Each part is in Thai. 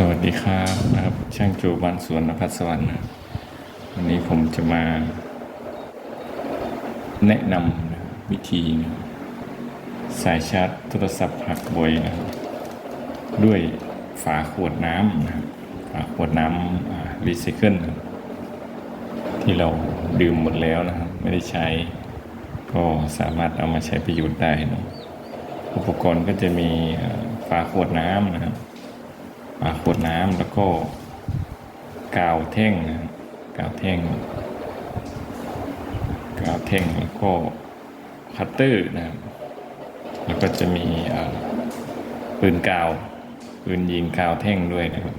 สวัสดีครับนะครับ ช่างจูบ้านสวนนภัสวรรค์วันนี้ผมจะมา แนะนำนะวิธีนะสายชาร์จโทรศัพท์หักบ่อยนะครับด้วยฝาขวดน้ำนะฝาขวดน้ำรีไซเคิลที่เราดื่มหมดแล้วนะครับไม่ได้ใช้ ก็สามารถเอามาใช้ประโยชน์ได้นะอุปกรณ์ก็จะมีฝาขวดน้ำนะครับ ขวดน้ำแล้วก็กาวแท่งนะกาวแท่งกาวแท่งแล้วก็คัตเตอร์นะครับแล้วก็จะมีปืนกาวปืนยิงกาวแท่งด้วยนะครับ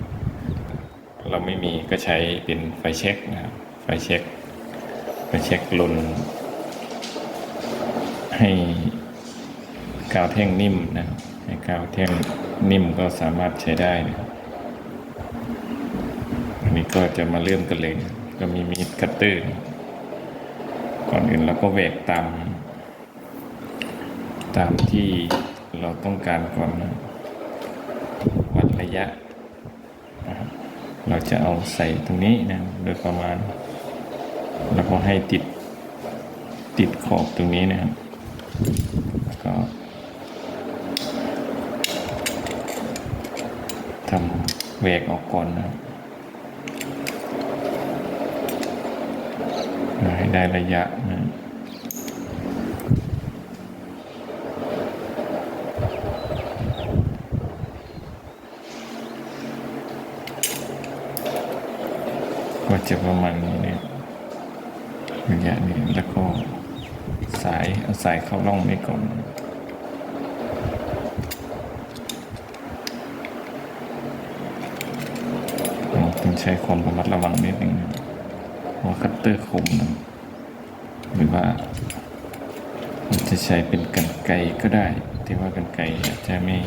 เราไม่มีก็ใช้เป็นไฟเช็คนะครับไฟเช็คไฟเช็คลนให้กาวแท่งนิ่มนะครับ กาวแท่งนิ่มก็สามารถใช้ได้นะครับอันนี้ก็จะมาเริ่มกันเลย ก็มีมีดคัตเตอร์ ก่อนอื่นเราก็แหวกตาม ตามที่เราต้องการก่อนนะวัดระยะนะครับเราจะเอาใส่ตรงนี้นะโดยประมาณ แล้วก็ให้ติดติดขอบตรงนี้นะครับแล้วก็ ทำแหวกออกก่อนนะให้ได้ระยะนะก็จะประมาณนี้เนี่ยระยะนี้แล้วก็สายเอาสายเข้าร่องนี้ก่อน ต้อง ใช้ความระมัดระวังนิดนึงนะเพราะคัตเตอร์คมนะหรือว่ามันจะใช้เป็นกันไกก็ได้ที่ว่ากันไกอาจจะไม่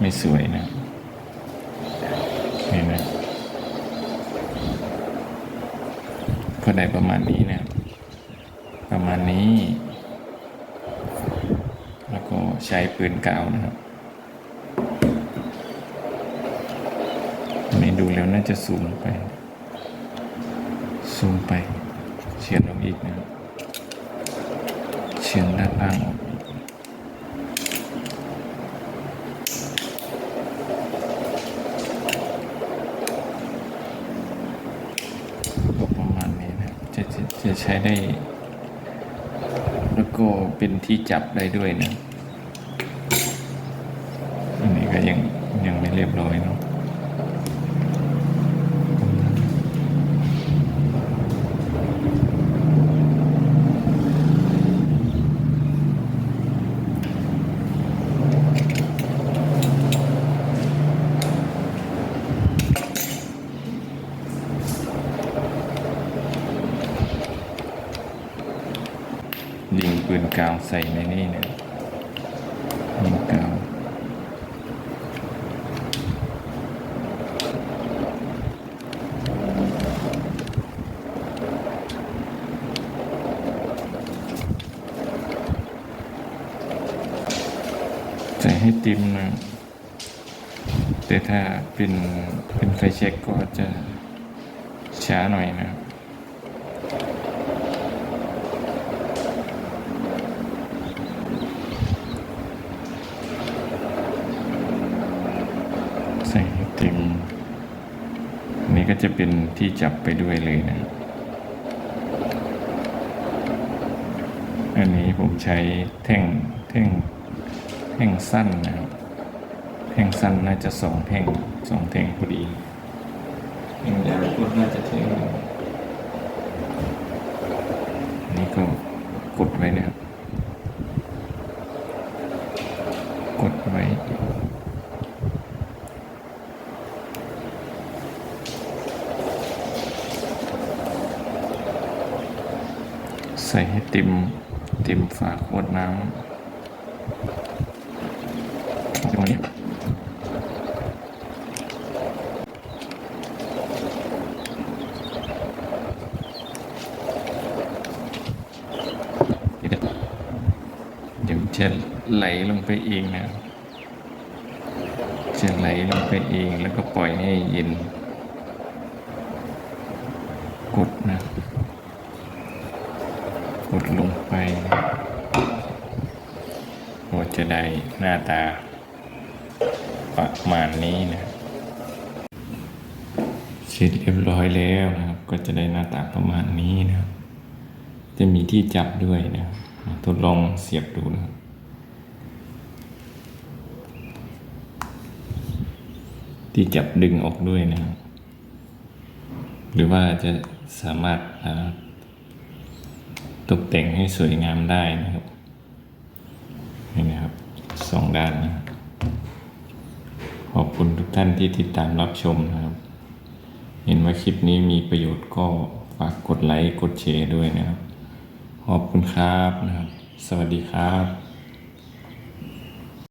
ไม่สวยนะนี่นะก็ได้ประมาณนี้นะประมาณนี้ แล้วก็ใช้ปืนกาวนะครับ อันนี้ ดูแล้วน่าจะซูมไปซูมไป เฉียนลงอีกนะเฉียนด้านล่างออกประมาณนี้นะจะจะจะใช้ได้ แล้วก็เป็นที่จับได้ด้วยนะ อันนี้ก็ยังยังไม่เรียบร้อยเนาะ ยิง ปืนกาวใส่ในนี่เนะยิงกาวใส่ให้ติมนะแต่ถ้าเป็นเป็นไฟเช็คก็จจะช้าหน่อยนะครับ ใส่ให้เต็มอันนี้ก็ จะเป็นที่จับไปด้วยเลยนะ อันนี้ผมใช้แท่งแท่งแท่งสั้นนะครับ แท่งสั้นน่าจะสองแท่งสองแท่งพอดีแท่งยาวก็น่าจะแท่งนึ่งอันนี้ก็กดไว้นะครับ กดไว้ ใส่ให้ต็มต็มฝาขวดน้ำตรงนี้เดี๋ยวจะไหลลงไปเองนะจะไหลลงไปเองแล้วก็ปล่อยให้เย็น กดนะ ลงไปก็จะได้หน้าตาประมาณนี้นะเสร็จเรียบร้อยแล้วนะครับ ก็จะได้หน้าตาประมาณนี้นะครับ จะมีที่จับด้วยนะครับทดลองเสียบดูนะครับที่จับดึงออกด้วยนะครับ หรือว่าจะสามารถ ตกแต่งให้สวยงามได้นะครับนี่นะครับสองด้านนะขอบคุณทุกท่านที่ติดตามรับชมนะครับ เห็นว่าคลิปนี้มีประโยชน์ก็ฝากกดไลค์กดแชร์ด้วยนะครับ ขอบคุณครับนะครับ สวัสดีครับ